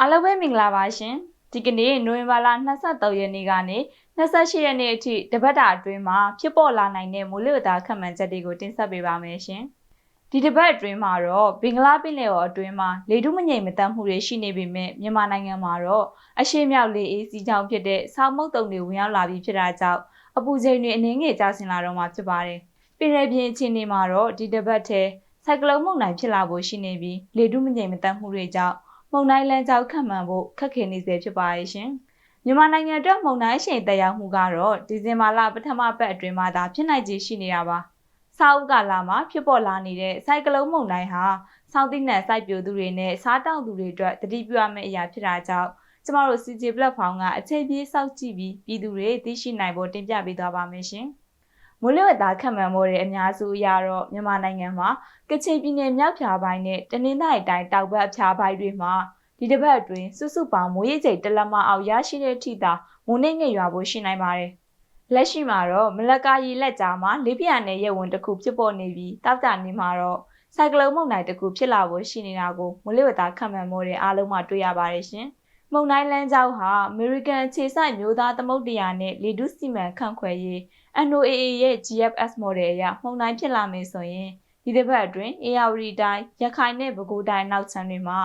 အားလုံးပဲမင်္ဂလာပါရှင်ဒီကနေ့နိုဝင်ဘာလ23ရက်နေ့ကနေ28ရက်နေ့အထိတပတ်တာအတွင်းမှာဖြစ်ပေါ်လာနိုင်တဲ့မိုးလေဝသခန့်မှန်းချက်တွေကိုတင်ဆက်ပေးပါမယ်ရှင်ဒီတပတ်အတွင်းမှာတော့ဘင်္ဂလားပင်လယ်အော်အတွင်းမှာလေထုမငြိမ်မသက်မှုတွေရှိနေပေမဲ့မြန်မာနိုင်ငံမှာတော့အရှေ့မြောက်လေအေးစီးကြောင်းဖြစ်တဲ့ဆောင်းမုတ်တုံတွေဝင်ရောက်လာပြီးဖြစ်တာကြောင့်အပူချိန်တွေအနည်းငယ်ကျဆင်းလာတော့မှာဖြစ်ပါတယ်ပင်လယ်ပြင်အခြေအနေမှာတော့ဒီတပတ်ထဲဆိုင်ကလုန်းမုန်တိုင်းဖြစ်လာဖို့ရှိနေပြီးလေထုမငြိမ်မသက်မှုတွေကြောင့် မုန်တိုင်းလမ်းကြောင်းခန့်မှန်းဖို့ခက်ခဲနေစေဖြစ်ပါရဲ့ရှင်။မြန်မာနိုင်ငံအတွက်မုန်တိုင်းရှိန်တက်ရောက်မှုကတော့ဒီဇင်ဘာလပထမပတ်အတွင်းမှာသာဖြစ်နိုင်ခြေရှိနေတာပါ။စာအုပ်ကာလမှာဖြစ်ပေါ်လာနေတဲ့စိုက်ကလုန်းမုန်တိုင်းဟာစောင်းတိနံစိုက်ပျိုသူတွေနဲ့စားတောက်သူတွေအတွက်တတိပြုရမယ့်အရာဖြစ်တာကြောင့်ကျမတို့ CJ platform ကအချိန်ပြေးစောင့်ကြည့်ပြီးပြည်သူတွေသိရှိနိုင်ဖို့တင်ပြပေးသွားပါမယ်ရှင်။ မိုးလေဝသခန့်မှန်းမှုတွေအများစုအရတော့မြန်မာနိုင်ငံမှာကချင်ပြည်နယ်မြောက်ဖြာပိုင်းနဲ့တနင်္သာရီတိုင်းတောက်ဘက်ဖြာပိုင်းတွေမှာဒီတစ်ပတ်အတွင်းစုစုပေါင်းမိုးရေချိန်တလက်မအောင်ရရှိတဲ့အထိသာမိုးနှင်းငယ်ရွာဖို့ရှိနိုင်ပါတယ်။လက်ရှိမှာတော့မလကာရီလက်ကြားမှာလေးပြာနဲ့ရဲဝင်တစ်ခုဖြစ်ပေါ်နေပြီးတောက်ကြနေမှာတော့ဆိုင်ကလုန်းမုန်တိုင်းတစ်ခုဖြစ်လာဖို့ရှိနေတာကိုမိုးလေဝသခန့်မှန်းမှုတွေအားလုံးမှတွေ့ရပါတယ်ရှင်။ မုန်တိုင်းလမ်းကြောင်းဟာအမေရိကန်ခြေဆိုင်မျိုးသားသမုဒ္ဒရာနဲ့လေဒုစီမံခန့်ခွဲရေး NOAA ရဲ့ GFS model အရမှုန်တိုင်းဖြစ်လာမယ်ဆိုရင်ဒီတစ်ပတ်အတွင်း AR တိုင်းရခိုင်နဲ့ပဲခူးတိုင်းနောက်ချမ်းတွေမှာ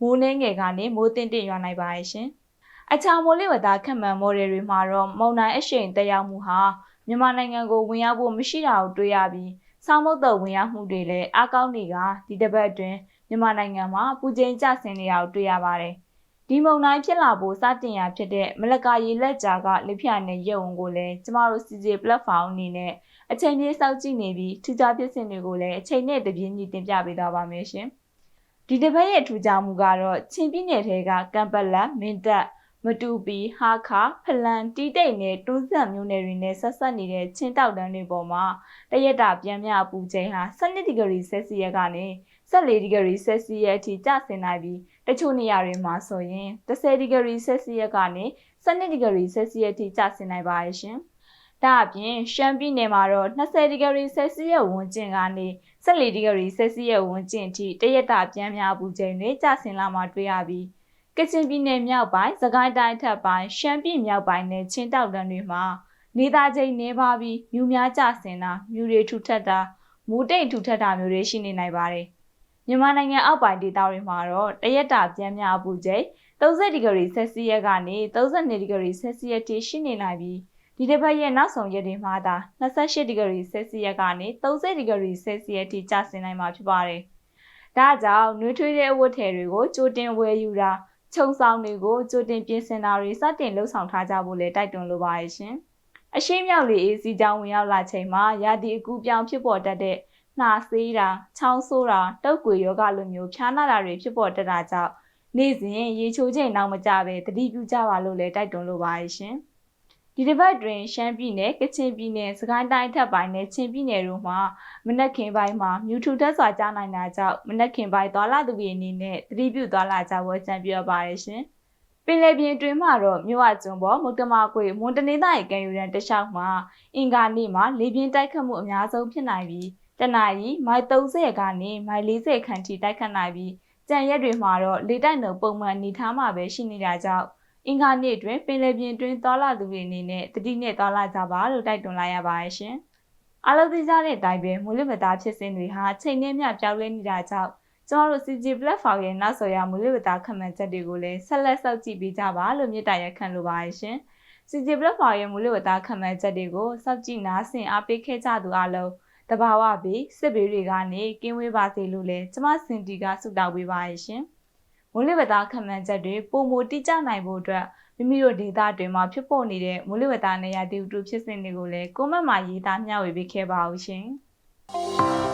မိုးနှင်းငယ်ကနေမိုးတင်တင်ရွာနိုင်ပါရဲ့ရှင်။အခြားမိုးလေဝသခန့်မှန်း model တွေမှာတော့မုန်တိုင်းအရှိန်တက်ရောက်မှုဟာမြန်မာနိုင်ငံကိုဝင်ရောက်ဖို့မရှိတာကိုတွေ့ရပြီးဆောင်းမုတ်တော်ဝင်ရောက်မှုတွေလည်းအကောင်းတွေကဒီတစ်ပတ်အတွင်းမြန်မာနိုင်ငံမှာပူချိန်ကျဆင်းနေတာကိုတွေ့ရပါတယ်။ ဒီမုံတိုင်းဖြစ်လာဖို့စတင်ရဖြစ်တဲ့မလကာရေလက်ကြားကလက်ဖြာနဲ့ရုပ်ဝင်ကိုလည်းကျမတို့ CJ platform အနေနဲ့အချိန်ပြည့်စောင့်ကြည့်နေပြီးထူးခြားဖြစ်စဉ်တွေကိုလည်းအချိန်နဲ့တပြေးညီတင်ပြပေးသွားပါမယ်ရှင်။ဒီတစ်ပတ်ရဲ့ထူးခြားမှုကတော့ချင်းပြည်နယ်ထဲကကမ်ပလက်မင်းတပ်မတူပီဟာခါဖလန်တီးတိတ်နဲ့တွန်းဆက်မျိုးနယ်တွေနဲ့ဆက်ဆက်နေတဲ့ချင်းတောက်တန်းတွေပေါ်မှာတရက်တာပြန်မြအပူချိန်ဟာ12ဒီဂရီဆယ်စီယပ်ကနေ14ဒီဂရီဆယ်စီယပ်အထိကျဆင်းနိုင်ပြီး တချို့နေရာတွေမှာဆိုရင်10ဒီဂရီဆယ်စီယပ်ကနေ12ဒီဂရီဆယ်စီယပ်အထိကျဆင်းနိုင်ပါရဲ့ရှင်။ဒါအပြင်ရှမ်းပြည်နယ်မှာတော့20ဒီဂရီဆယ်စီယပ်ဝန်းကျင်ကနေ14ဒီဂရီဆယ်စီယပ်ဝန်းကျင်အထိတရက်တာပြန်များပူချိန်တွေကျဆင်းလာမှတွေ့ရပြီးကချင်ပြည်နယ်မြောက်ပိုင်း၊စကိုင်းတိုင်းထပ်ပိုင်း၊ရှမ်းပြည်မြောက်ပိုင်းနဲ့ချင်းတောက်တန်းတွေမှာနေသားချိန်နေပါပြီးမြူများကျဆင်းတာမြူတွေထူထပ်တာမူတိတ်ထူထပ်တာမျိုးတွေရှိနေနိုင်ပါတယ်။ မြန်မာနိုင်ငံအောက်ပိုင်းဒေသတွေမှာတော့တရက်တာပြန်များအပူချိန်30ဒီဂရီဆယ်စီယပ်ကနေ32ဒီဂရီဆယ်စီယပ်ထိရှိနေနိုင်ပြီးဒီတစ်ပတ်ရဲ့နောက်ဆုံးရက်တွေမှာသာ28ဒီဂရီဆယ်စီယပ်ကနေ30ဒီဂရီဆယ်စီယပ်ထိကျဆင်းနိုင်မှာဖြစ်ပါတယ်။ဒါကြောင့်နှွေးထွေးတဲ့အဝတ်ထည်တွေကိုကြိုတင်ဝယ်ယူတာခြုံဆောင်တွေကိုကြိုတင်ပြင်ဆင်တာတွေစတင်လှုပ်ဆောင်ထားကြဖို့လည်းတိုက်တွန်းလိုပါရဲ့ရှင်။အရှိမြောက်လေအေးစီကြောင်းဝင်ရောက်လာချိန်မှာရာသီအကူပြောင်းဖြစ်ပေါ်တတ်တဲ့ နှာဆေးတာ၊ချောင်းဆိုးတာ၊တုပ်ကွေယောဂလိုမျိုးဖျားနာတာတွေဖြစ်ပေါ်တတ်တာကြောင့်နေ့စဉ်ရေချိုချိန်နောက်မကြပဲတတိပြုကြပါလို့လည်းတိုက်တွန်းလိုပါရဲ့ရှင်။ဒီတစ်ပတ်တွင်ရှမ်းပြည်နယ်၊ကချင်ပြည်နယ်၊စကိုင်းတိုင်းထပ်ပိုင်းနဲ့ချင်းပြည်နယ်တို့မှာမနက်ခင်းပိုင်းမှာမြူထူထက်စွာကြားနိုင်တာကြောင့်မနက်ခင်းပိုင်းသွာလာသူတွေအနေနဲ့သတိပြုသွားလာကြဖို့ကြံပြပါရရှင်။ပင်လယ်ပြင်တွင်မှတော့မြို့ဝကျွန်းပေါ်မုတ်တမကွေမွန်တနေသားရဲ့ကံယူရန်တလျှောက်မှာအင်္ဂါနေ့မှာလေပြင်းတိုက်ခတ်မှုအများဆုံးဖြစ်နိုင်ပြီး တနအီမိုင်30ကနေမိုင်40ခန့်ထိတိုက်ခတ်နိုင်ပြီးကြံရက်တွေမှာတော့လေတိုက်နှုန်းပုံမှန်အနေထားမှာပဲရှိနေတာကြောင့်အင်္ဂါနေ့တွင်ပင်လယ်ပြင်တွင်သွားလာသူတွေအနေနဲ့တတိနဲ့သွားလာကြပါလို့တိုက်တွန်းလိုက်ရပါတယ်ရှင်။အားလုံးသိကြတဲ့အတိုင်းပဲမူလဝတ္တာဖြစ်စဉ်တွေဟာချိန်နဲ့မျှပြောင်းလဲနေတာကြောင့်ကျွန်တော်တို့ CG platform ရဲ့နောက်ဆိုရမူလဝတ္တာခန့်မှန်းချက်တွေကိုလည်းဆက်လက်စောင့်ကြည့်ပေးကြပါလို့မြစ်တာရက်ခံလိုပါတယ်ရှင်။ CG platform ရဲ့မူလဝတ္တာခန့်မှန်းချက်တွေကိုစောင့်ကြည့်နားဆင်အားပေးခဲ့ကြသူအလုံး တဘာဝဘေးစစ်ဘေးတွေကနေကင်းဝေးပါစေလို့လည်းကျမစင်တီကဆုတောင်းပေးပါရရှင်။မိုးလေဝသခန့်မှန်းချက်တွေပုံမတိကျနိုင်ဖို့အတွက်မိမိတို့ဒေသတွေမှာဖြစ်ပေါ်နေတဲ့မိုးလေဝသနေရာတည်တူဖြစ်စဉ်တွေကိုလည်းကွန်မန့်မှာရေးသားမျှဝေပေးခဲ့ပါဦးရှင်။